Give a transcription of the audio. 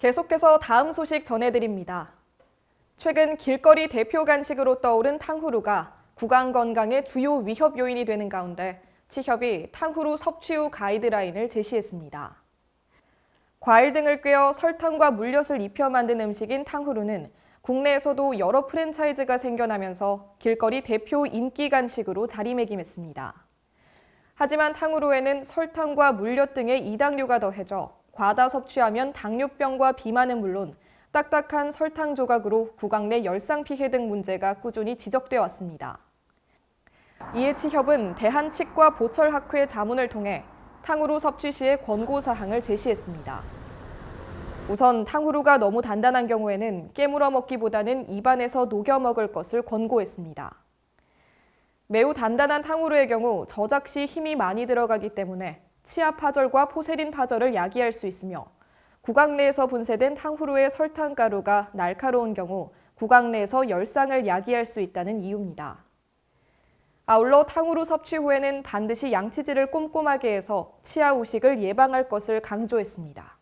계속해서 다음 소식 전해드립니다. 최근 길거리 대표 간식으로 떠오른 탕후루가 구강 건강의 주요 위협 요인이 되는 가운데 치협이 탕후루 섭취 후 가이드라인을 제시했습니다. 과일 등을 꿰어 설탕과 물엿을 입혀 만든 음식인 탕후루는 국내에서도 여러 프랜차이즈가 생겨나면서 길거리 대표 인기 간식으로 자리매김했습니다. 하지만 탕후루에는 설탕과 물엿 등의 이당류가 더해져 과다 섭취하면 당뇨병과 비만은 물론 딱딱한 설탕 조각으로 구강 내 열상 피해 등 문제가 꾸준히 지적돼 왔습니다. 이에 치협은 대한치과 보철학회 자문을 통해 탕후루 섭취 시의 권고 사항을 제시했습니다. 우선 탕후루가 너무 단단한 경우에는 깨물어 먹기보다는 입안에서 녹여 먹을 것을 권고했습니다. 매우 단단한 탕후루의 경우 저작 시 힘이 많이 들어가기 때문에 치아 파절과 포세린 파절을 야기할 수 있으며 구강 내에서 분쇄된 탕후루의 설탕가루가 날카로운 경우 구강 내에서 열상을 야기할 수 있다는 이유입니다. 아울러 탕후루 섭취 후에는 반드시 양치질을 꼼꼼하게 해서 치아 우식을 예방할 것을 강조했습니다.